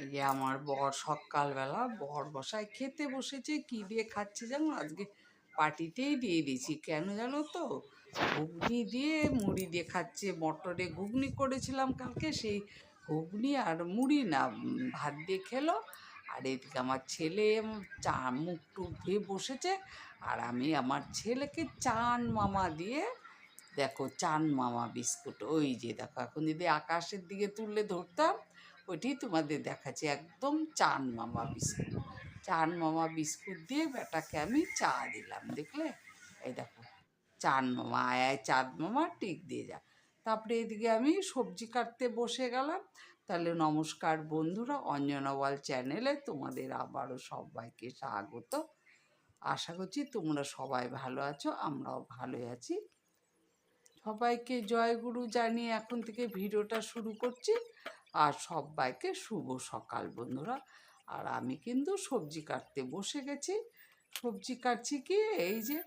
এই যে আমার বর সকালবেলা বর বসায় খেতে বসেছে, কি দিয়ে খাচ্ছে জানো? আজকে পার্টিতেই দিয়ে দিয়েছি। কেন জানো তো? ঘুগনি দিয়ে মুড়ি দিয়ে খাচ্ছে। মটরে ঘুগনি করেছিলাম কালকে, সেই ঘুগনি আর মুড়ি না, ভাত দিয়ে খেলো। আর এদিকে আমার ছেলে চা, মুখ টুক ধুয়ে বসেছে। আর আমি আমার ছেলেকে চান মামা দিয়ে, দেখো চান মামা বিস্কুট, ওই যে দেখো, এখন যদি আকাশের দিকে তুললে ধরতাম ওইটি তোমাদের দেখাচ্ছি, একদম চান মামা বিস্কুট। চান মামা বিস্কুট দিয়ে বেটাকে আমি চা দিলাম, দেখলে? এই দেখো, চান মামা, আয় চাঁদ মামা, টিক দিয়ে যা। তারপরে এদিকে আমি সবজি কাটতে বসে গেলাম। তাহলে নমস্কার বন্ধুরা অঞ্জনাওয়াল চ্যানেলে তোমাদের আবারও সবাইকে স্বাগত। আশা করছি তোমরা সবাই ভালো আছো, আমরাও ভালোই আছি। সবাইকে জয়গুরু জানিয়ে এখন থেকে ভিডিওটা শুরু করছি। আর সবাইকে শুভ সকাল বন্ধুরা। আর আমি কিন্তু সবজি কাটতে বসে গেছি। সবজি কাটছি কি? এই যে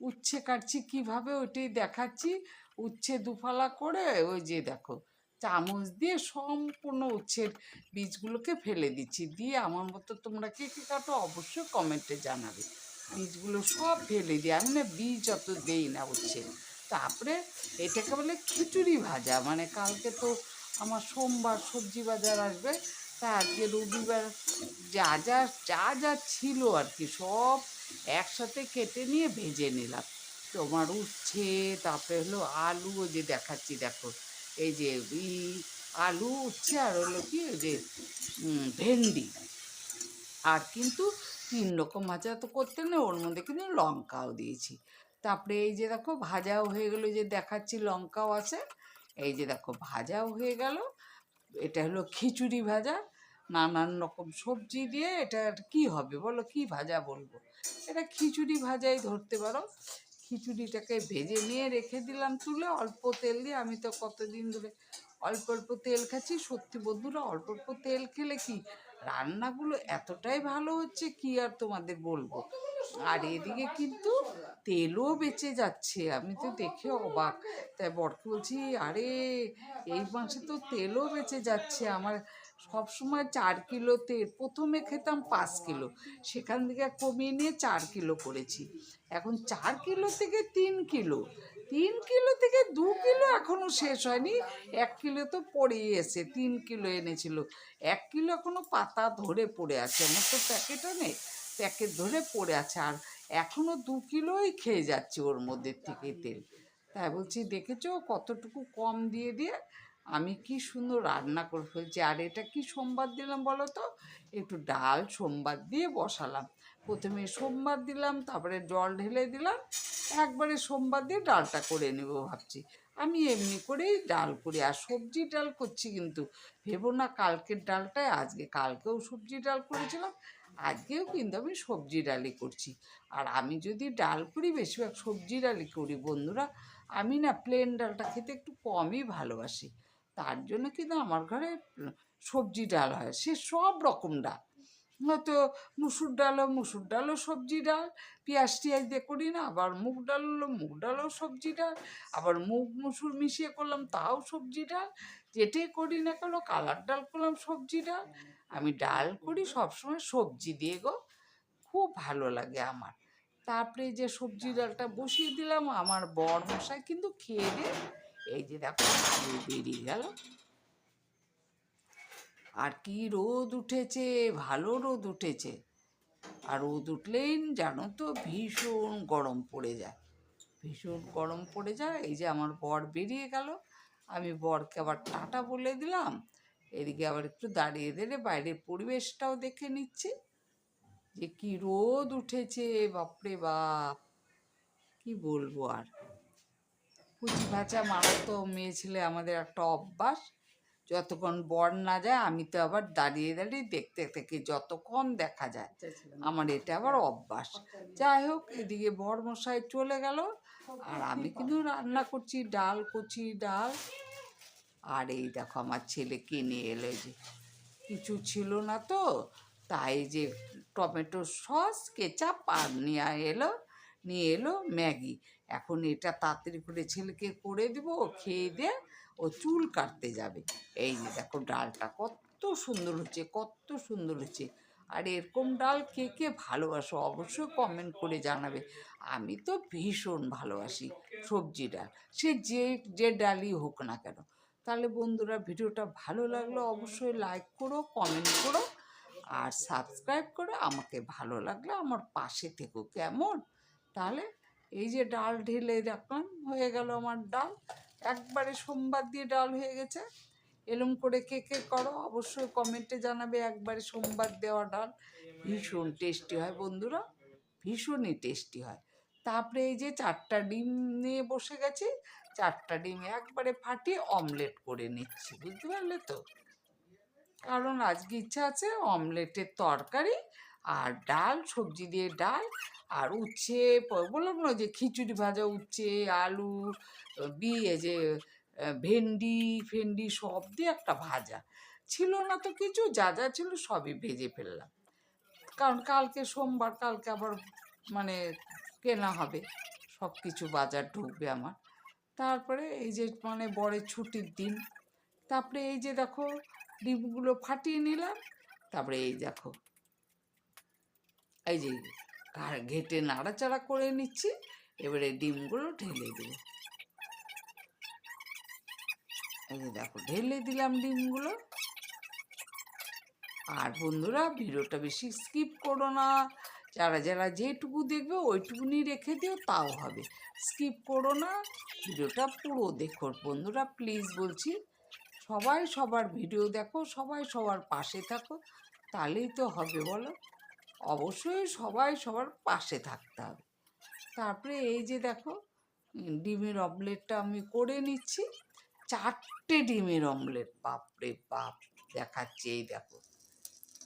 উচ্ছে কাটছি, কীভাবে ওইটাই দেখাচ্ছি। উচ্ছে দুফালা করে ওই যে দেখো, চামচ দিয়ে সম্পূর্ণ উচ্ছের বীজগুলোকে ফেলে দিচ্ছি। দিয়ে আমার মতো তোমরা কে কে কাটো অবশ্যই কমেন্টে জানাবে। বীজগুলো সব ফেলে দিই আমি না বীজ অত দেই না উচ্ছে। তারপরে এটাকে বলে খিচুড়ি ভাজা মানে কালকে তো আমার সোমবার সবজি বাজার আসবে, তা আজকে রবিবার যা যা যা যা ছিল আর কি, সব একসাথে কেটে নিয়ে ভেজে নিলাম। তোমার উচ্ছে, তারপরে হলো আলু যে দেখাচ্ছি দেখো, এই যে ই, আলু, উচ্ছে, আর হলো কি, ওই যে ভেন্ডি। আর কিন্তু তিন রকম ভাজা তো করতে নেই, ওর মধ্যে কিন্তু লঙ্কাও দিয়েছি। তারপরে এই যে দেখো, ভাজাও হয়ে গেলো যে দেখাচ্ছি লঙ্কাও আছে। এই যে দেখো ভাজাও হয়ে গেল। এটা হলো খিচুড়ি ভাজা। নানান রকম সবজি দিয়ে এটা কি হবে বলো? কি ভাজা বলব? এটা খিচুড়ি ভাজাই ধরতে পারো। খিচুড়িটাকে ভেজে নিয়ে রেখে দিলাম তুলে অল্প তেল দিয়ে আমি তো কতদিন ধরে অল্প অল্প তেল খাচ্ছি। সত্যি বন্ধুরা, অল্প অল্প তেল খেলে কি রান্নাগুলো এতটাই ভালো হচ্ছে কি আর তোমাদের বলব? আর এদিকে কিন্তু তেলও বেঁচে যাচ্ছে, আমি তো দেখে অবাক। তাই বরকে বলছি, আরে, এই মাসে তো তেলও বেঁচে যাচ্ছে, আমার সব সময় চার কিলো তেল, প্রথমে খেতাম পাঁচ কিলো, সেখান থেকে কমিয়ে নিয়ে চার কিলো করেছি। এখন চার কিলো থেকে তিন কিলো তিন কিলো থেকে দু কিলো এখনও শেষ হয়নি। এক কিলো তো পড়েই এসে, তিন কিলো এনেছিল। এক কিলো এখনও পাতা ধরে পড়ে আছে, আমার তো প্যাকেটও নেই, প্যাকেট ধরে পড়ে আছে। আর এখনও দু কিলোই খেয়ে যাচ্ছে ওর মধ্যে থেকে তেল। তাই বলছি, দেখেছ কতটুকু কম দিয়ে দিয়ে আমি কি সুন্দর রান্না করে ফেলছি। আর এটা কি সোমবার দিলাম বলো তো? একটু ডাল সোমবার দিয়ে বসালাম। প্রথমে সোমবার দিলাম, তারপরে জল ঢেলে দিলাম। একবারে সোমবার দিয়ে ডালটা করে নেব ভাবছি। আমি এমনি করেই ডাল করি, আর সবজি ডাল করছি কিন্তু। ভেবো না কালকের ডালটাই আজকে কালকেও সবজি ডাল করেছিলাম, আজকেও কিন্তু আমি সবজি ডালই করছি। আর আমি যদি ডাল করি, বেশিরভাগ সবজি ডালই করি। বন্ধুরা, আমি না প্লেন ডালটা খেতে একটু কমই ভালোবাসি। তার জন্য কিন্তু আমার ঘরে সবজি ডাল হয়, সে সব রকম ডাল। হয়তো মুসুর ডালও মুসুর ডালও সবজি ডাল, পেঁয়াজ টিয়াজ দিয়ে করি না, আবার মুগ ডাল হলো মুগ ডালও সবজি ডাল, আবার মুগ মুসুর মিশিয়ে করলাম তাও সবজি ডাল, যেটাই করি না কেন কালার ডাল করলাম সবজি ডাল। আমি ডাল করি সবসময় সবজি দিয়ে গো, খুব ভালো লাগে আমার। তারপরে যে সবজি ডালটা বসিয়ে দিলাম, আমার বর মশাই কিন্তু খেয়ে দিয়ে এই যে দেখো বেরিয়ে গেল। আর কি রোদ উঠেছে, ভালো রোদ উঠেছে। আর রোদ উঠলেই জানো তো ভীষণ গরম পড়ে যায়। ভীষণ গরম পড়ে যায়, এই যে আমার বর বেরিয়ে গেল। আমি বরকে আবার টাটা বলে দিলাম। এদিকে আবার একটু দাঁড়িয়ে দিলে বাইরের পরিবেশটাও দেখে নিচ্ছি। যে কি রোদ উঠেছে, বাপরে বাপ। কি বলব আর? কুচি ভাজা মারা তো মেয়ে ছেলে আমাদের একটা অভ্যাস। যতক্ষণ বর না যায় আমি তো আবার দাঁড়িয়ে দাঁড়িয়ে দেখতে থাকি যতক্ষণ দেখা যায়। আমার এটা আবার অভ্যাস। যাই হোক এদিকে বর মশাই চলে গেল। আর আমি কিন্তু রান্না করছি ডাল করছি ডাল। আর এই দেখো আমার ছেলে কিনে এলো যে। কিছু ছিল না তো তাই যে টমেটো সস কেচাপ আর নিয়ে এলো নিয়ে এলো ম্যাগি। এখন এটা তাড়াতাড়ি করে ছেলেকে করে দিব খেয়ে দে ও চুল কাটতে যাবে। এই যে দেখো ডালটা কত সুন্দর হচ্ছে, কত সুন্দর হচ্ছে। আর এরকম ডাল কে কে ভালোবাসো অবশ্যই কমেন্ট করে জানাবে। আমি তো ভীষণ ভালোবাসি সবজি ডাল, সে যে যে ডালই হোক না কেন। তাহলে বন্ধুরা ভিডিওটা ভালো লাগল অবশ্যই লাইক করো কমেন্ট করো আর সাবস্ক্রাইব করে। আমাকে ভালো লাগলে আমার পাশে থেকো, কেমন? তাহলে এই যে ডাল ঢেলে রাখলাম হয়ে গেল আমার ডাল। একবারে সোমবার দিয়ে ডাল হয়ে গেছে। এরম করে কে কে করো, অবশ্যই কমেন্টে জানাবে একবারে সোমবার দেওয়া ডাল। ভীষণ টেস্টি হয় বন্ধুরা, ভীষণই টেস্টি হয়। তারপরে এই যে চারটা ডিম নিয়ে বসে গেছি, চারটা ডিম একবারে ফাটিয়ে অমলেট করে নিচ্ছি, বুঝতে পারলে তো? কারণ আজকে ইচ্ছা আছে অমলেটের তরকারি আর ডাল, সবজি দিয়ে ডাল আর উচ্ছে বললাম না যে খিচুড়ি ভাজা, উচ্ছে, আলু বি এই যে ভেন্ডি, ফেন্ডি সব দিয়ে একটা ভাজা। ছিল না তো কিছু, যা যা ছিল সবই ভেজে ফেললাম। কারণ কালকে সোমবার, কালকে আবার মানে কেনা হবে সব কিছু বাজার ঢুকবে আমার। তারপরে এই যে মানে বরের ছুটির দিন, তারপরে এই যে দেখো ডিমগুলো ফাটিয়ে নিলাম, তারপরে এই দেখো এই যে ঘেটে নাড়াচাড়া করে নিচ্ছি, এবারে ডিমগুলো ঢেলে দেবো। এই যে দেখো, ঢেলে দিলাম ডিমগুলো। আর বন্ধুরা, ভিডিওটা বেশি স্কিপ করো না। যারা যারা যেটুকু দেখবে, ওইটুকুনি রেখে দিও, তাও হবে। স্কিপ করো না, ভিডিওটা পুরো দেখো। বন্ধুরা, প্লিজ বলছি, সবাই সবার ভিডিও দেখো, সবাই সবার পাশে থাকো, তাহলেই তো হবে, বলো। অবশ্যই সবাই সবার পাশে থাকতে হবে। তারপরে এই যে দেখো ডিমের অমলেটটা আমি করে নিচ্ছি। চারটে ডিমের অমলেট, বাপরে বাপ, দেখাচ্ছে এই দেখো।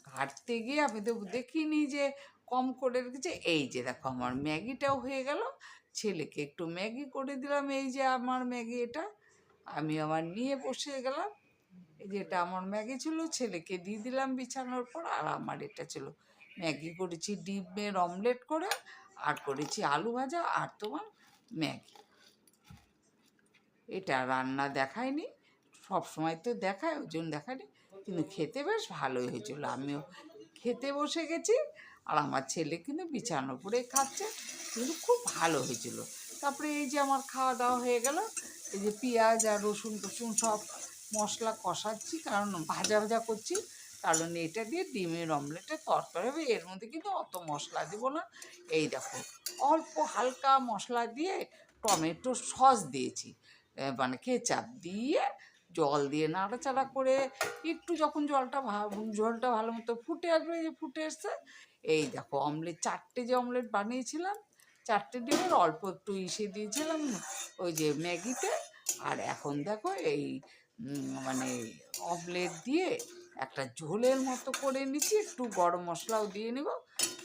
কাটতে গিয়ে আমি তো দেখিনি যে কম করে রেখেছে। এই যে দেখো, আমার ম্যাগিটাও হয়ে গেল। ছেলেকে একটু ম্যাগি করে দিলাম। এই যে আমার ম্যাগি এটা, আমি আমার নিয়ে বসে গেলাম। এই যে এটা আমার ম্যাগি ছিল, ছেলেকে দিয়ে দিলাম বিছানোর পর, আর আমার এটা ছিল। ম্যাগি করেছি ডিমের অমলেট করে, আর করেছি আলু ভাজা, আর তোমার ম্যাগি। এটা রান্না দেখায়নি, সব সময় তো দেখায়, ওই জন্য দেখায়নি, কিন্তু খেতে বেশ ভালোই হয়েছিল। আমিও খেতে বসে গেছি, আর আমার ছেলে কিন্তু বিছানার উপরে খাচ্ছে, কিন্তু খুব ভালো হয়েছিল। তারপরে এই যে আমার খাওয়া দাওয়া হয়ে গেল, এই যে পেঁয়াজ আর রসুন টসুন সব মশলা কষাচ্ছি, কারণ ভাজা ভাজা করছি কারণ এটা দিয়ে ডিমের অমলেটের তরকারি হবে, এর মধ্যে কিন্তু অত মশলা দেবো না। এই দেখো, অল্প হালকা মশলা দিয়ে টমেটো সস দিয়েছি। মানে কেচাপ দিয়ে জল দিয়ে নাড়াচাড়া করে একটু যখন জলটা জলটা ভালো মতো ফুটে আসবে যে ফুটে এসছে, এই দেখো অমলেট, চারটে যে অমলেট বানিয়েছিলাম, চারটে ডিমের অল্প একটু ইসে দিয়েছিলাম ওই যে ম্যাগিতে। আর এখন দেখো এই মানে অমলেট দিয়ে একটা ঝোলের মতো করে নিচ্ছি একটু গরম মশলাও দিয়ে নিব।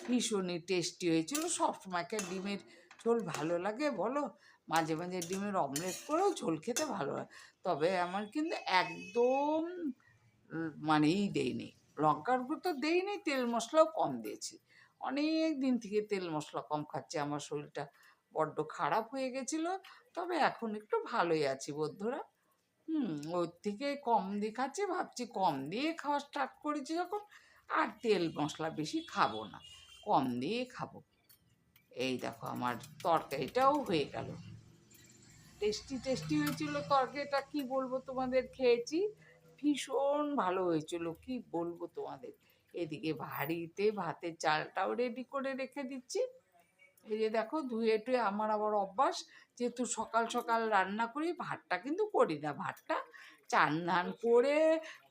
ভীষণই টেস্টি হয়েছিল। সবসময়কে ডিমের ঝোল ভালো লাগে বলো? মাঝে মাঝে ডিমের অমলেট করেও ঝোল খেতে ভালো হয়। তবে আমার কিন্তু একদম উম, মানে ই দেয়নি। লঙ্কার গুঁড়ো তো দেইনি তেল মশলাও কম দিয়েছি। অনেক দিন থেকে তেল মশলা কম খাচ্ছি আমার শরীরটা বড্ড খারাপ হয়ে গেছিল। তবে এখন একটু ভালোই আছি বন্ধুরা হুম, ওর থেকে কম দেখাচ্ছে, ভাবছি কম দিয়ে খাওয়া স্টার্ট করেছি যখন, আর তেল মশলা বেশি খাব না, কম দিয়ে খাব। এই দেখো আমার তরকারিটাও হয়ে গেল। টেস্টি টেস্টি হয়েছিল তরকারিটা, কি বলব তোমাদের খেয়েছি? ভীষণ ভালো হয়েছিল, কি বলব তোমাদের? এদিকে ভারিতে ভাতের চালটাও রেডি করে রেখে দিচ্ছি। এই যে দেখো, ধুয়ে টুয়ে আমার আবার অভ্যাস যেহেতু সকাল সকাল রান্না করি, ভাতটা কিন্তু করি না। ভাতটা চান ধান করে,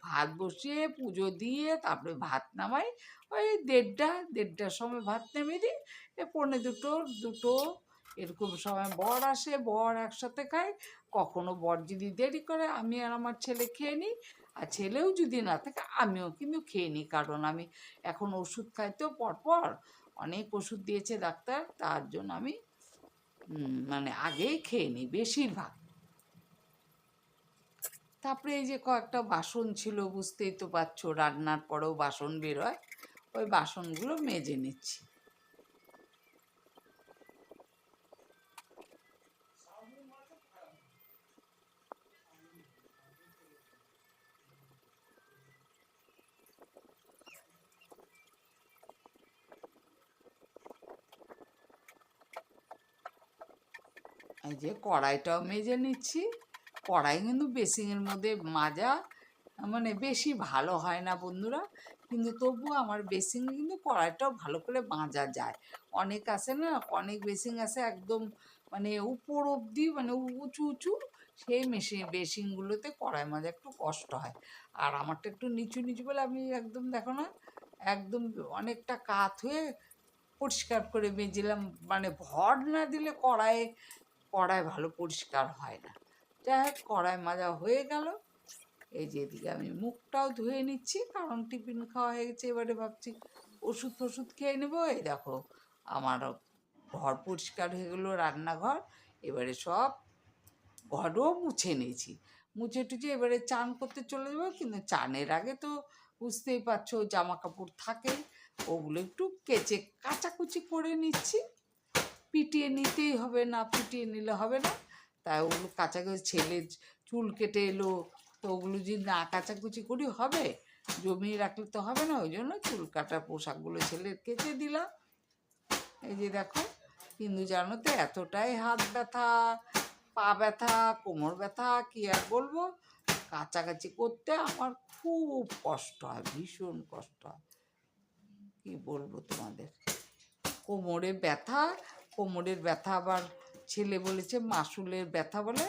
ভাত বসিয়ে, পুজো দিয়ে, তারপরে ভাত নামাই। ওই দেড়টা, দেড়টার সময় ভাত নেমে দিই। এ পৌনে দুটো দুটো, এরকম সময় বর আসে, বর একসাথে খায় কখনো বর যদি দেরি করে, আমি আর আমার ছেলে খেয়ে নিই। আর ছেলেও যদি না থাকে, আমিও কিন্তু খেয়ে নিই। কারণ আমি এখন ওষুধ খাই তো পরপর অনেক ওষুধ দিয়েছে ডাক্তার, তার জন্য আমি মানে আগেই খেয়ে নিই বেশিরভাগ। তারপরে এই যে কয়েকটা বাসন ছিল, বুঝতেই তো পারছ রান্নার পরেও বাসন বেরোয়, ওই বাসনগুলো মেজে নিচ্ছি। এই যে কড়াইটাও মেজে নিচ্ছি। কড়াই কিন্তু বেসিংয়ের মধ্যে মাজা মানে বেশি ভালো হয় না বন্ধুরা। কিন্তু তবুও আমার বেসিং কিন্তু কড়াইটাও ভালো করে মাজা যায়। অনেক আছে না, অনেক বেসিং আছে একদম মানে উপর অবধি মানে উঁচু উঁচু, সেই মেশিন, বেসিনগুলোতে কড়াই মাজা একটু কষ্ট হয়। আর আমারটা একটু নিচু নিচু বলে আমি একদম দেখো না, একদম অনেকটা কাত হয়ে পরিষ্কার করে মেজেলাম। মানে ভর না দিলে কড়াইয়ে কড়াই ভালো পরিষ্কার হয় না। যাই হোক, কড়াই মাজা হয়ে গেল। এই যে এদিকে আমি মুখটাও ধুয়ে নিচ্ছি, কারণ টিফিন খাওয়া হয়ে গেছে এবারে ভাবছি ওষুধ ফষুধ খেয়ে নেব। এই দেখো, আমার ঘর পরিষ্কার হয়ে গেলো, রান্নাঘর। এবারে সব ঘরও মুছে নিয়েছি। মুছে টুছে এবারে চান করতে চলে যাব, কিন্তু চানের আগে তো বুঝতেই পারছ জামা কাপড় থাকে, ওগুলো একটু কেচে কাচাকুচি করে নিচ্ছি। পিটিয়ে নিতেই হবে না, পিটিয়ে নিলে হবে না। তাই ওগুলো কাচাকুচি ছেলে চুল কেটে এলো, তো ওগুলো যদি না কাচাকুচি করি হবে, জমিয়ে রাখলে তো হবে না, ওই জন্য চুল কাটা পোশাকগুলো ছেলের কেচে দিলাম। এই যে দেখো, কিন্তু জানো তো এতটাই হাত ব্যথা, পা ব্যথা, কোমর ব্যথা, কি আর বলব? কাচাকাচি করতে আমার খুব কষ্ট হয়, ভীষণ কষ্ট হয়। কি বলব তোমাদের? কোমরে ব্যথা কোমরের ব্যথা আবার ছেলে বলেছে মাসুলের ব্যথা বলে,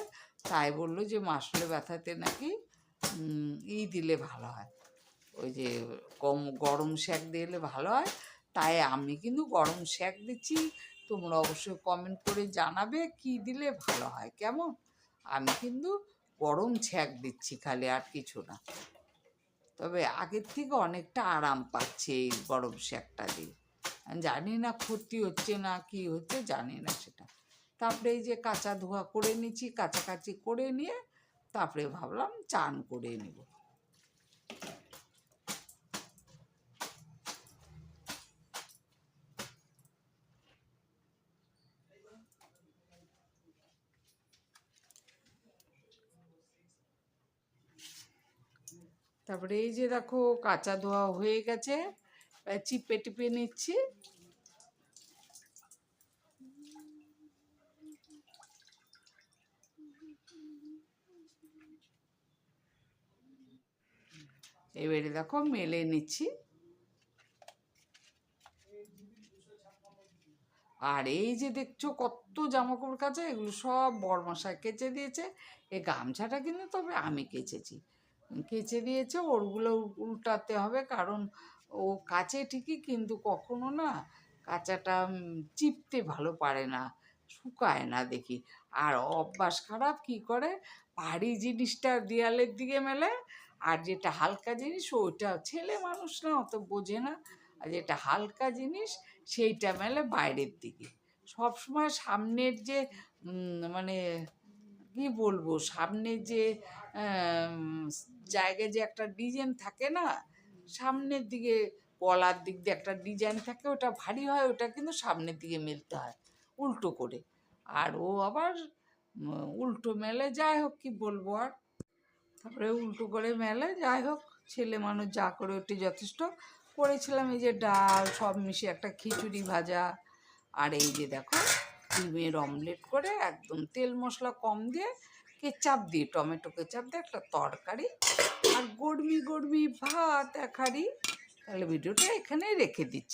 তাই বলল যে মাসুলের ব্যথাতে নাকি ই দিলে ভালো হয়। ওই যে কম গরম শ্যাক দিলে ভালো হয়। তাই আমি কিন্তু গরম শ্যাক দিচ্ছি, তোমরা অবশ্যই কমেন্ট করে জানাবে কি দিলে ভালো হয়, কেমন? আমি কিন্তু গরম ছ্যাক দিচ্ছি খালি আর কিছু না। তবে আগের থেকে অনেকটা আরাম পাচ্ছে এই গরম শ্যাকটা দিয়ে। জানি না ক্ষতি হচ্ছে না কি হচ্ছে, জানি না সেটা। তারপরে এই যে কাঁচা ধোয়া করে নিচ্ছি কাছাকাছি করে নিয়ে তারপরে ভাবলাম চান করে নেব। তারপরে এই যে দেখো কাঁচা ধোয়া হয়ে গেছে। চিপে টিপে নিচ্ছি। এবারে দেখো মেলে নিচ্ছি। আর এই যে দেখছ কত জামা কাপড় এগুলো সব বরমশাই কেচে দিয়েছে। এই গামছাটা কিন্তু তবে আমি কেচেছি। কেচে দিয়েছে, ওরগুলো উল্টাতে হবে কারণ ও কাচে ঠিকই কিন্তু কখনো না কাঁচাটা চিপতে ভালো পারে না, শুকায় না দেখি। আর অভ্যাস খারাপ কি করে? ভারী জিনিসটা দেয়ালের দিকে মেলে, আর যেটা হালকা জিনিস ওইটা ছেলে মানুষ না, অত বোঝে না। আর যেটা হালকা জিনিস সেইটা মেলে বাইরের দিকে। সব সময় সামনের যে মানে কি বলব? সামনে যে জায়গায় যে একটা ডিজাইন থাকে না সামনের দিকে গলার দিক দিয়ে একটা ডিজাইন থাকে, ওটা ভারী হয়, ওটা কিন্তু সামনের দিকে মেলতে হয়, উল্টো করে। আর ও আবার উল্টো মেলে, যাই হোক, কি বলব আর। তারপরে উল্টো করে মেলে, যাই হোক, ছেলে মানুষ যা করে ওটি যথেষ্ট। করেছিলাম এই যে ডাল, সব মিশিয়ে একটা খিচুড়ি ভাজা। আর এই যে দেখো, ডিমের অমলেট করে একদম তেল মশলা কম দিয়ে কেচাপ দিয়ে, টমেটো কেচাপ দিয়ে একটা তরকারি আর গরমি গরমি ভাত এক হাঁড়ি। তাহলে ভিডিওটা এখানেই রেখে দিচ্ছি।